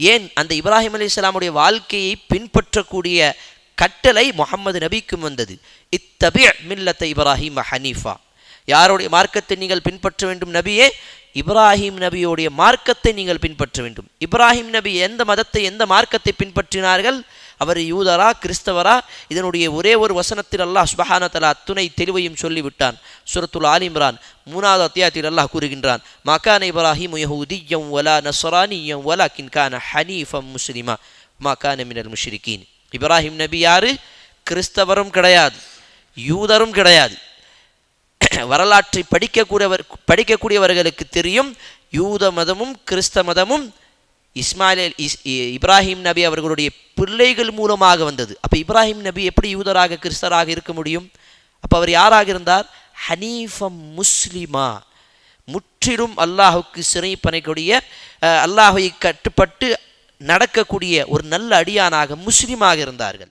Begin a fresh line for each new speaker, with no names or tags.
ஏன் அந்த இப்ராஹிம் அலி இஸ்லாமுடைய வாழ்க்கையை பின்பற்றக்கூடிய கட்டளை முகமது நபிக்கும் வந்தது. இத்தபி மில்லத்த இப்ராஹிம் ஹனீஃபா. யாருடைய மார்க்கத்தை நீங்கள் பின்பற்ற வேண்டும் நபியே? இப்ராஹிம் நபியுடைய மார்க்கத்தை நீங்கள் பின்பற்ற வேண்டும். இப்ராஹிம் நபி எந்த மதத்தை எந்த மார்க்கத்தை பின்பற்றினார்கள்? அவர் யூதரா கிறிஸ்தவரா? இதனுடைய ஒரே ஒரு வசனத்தில் அல்லாஹ் சுபஹான தலா அத்துணை தெளிவையும் சொல்லிவிட்டான். சுரத்துல் ஆலிம்ரான் மூணாவது அத்தியாயத்தில் அல்லாஹ் கூறுகின்றான் மகான இப்ராஹிம் யஹூதியம் வலா நஸ்ரானியம் வலா கின்கான ஹனீஃபம் முஸ்லிமா? மகான மினல் முஷ்ரிகீன். இப்ராஹிம் நபி யாரு? கிறிஸ்தவரும் கிடையாது யூதரும் கிடையாது. வரலாற்றை படிக்கக்கூடியவர் படிக்கக்கூடியவர்களுக்கு தெரியும். யூத மதமும் கிறிஸ்த மதமும் இஸ்மாயில் இஸ் இப்ராஹிம் நபி அவர்களுடைய பிள்ளைகள் மூலமாக வந்தது. அப்போ இப்ராஹிம் நபி எப்படி யூதராக கிறிஸ்தராக இருக்க முடியும்? அப்போ அவர் யாராக இருந்தார்? ஹனீஃபம் முஸ்லிமா. முற்றிலும் அல்லாஹுக்கு சிறை பணிக்கூடிய அல்லாஹை கட்டுப்பட்டு நடக்கக்கூடிய ஒரு நல்ல அடியானாக முஸ்லீமாக இருந்தார்கள்.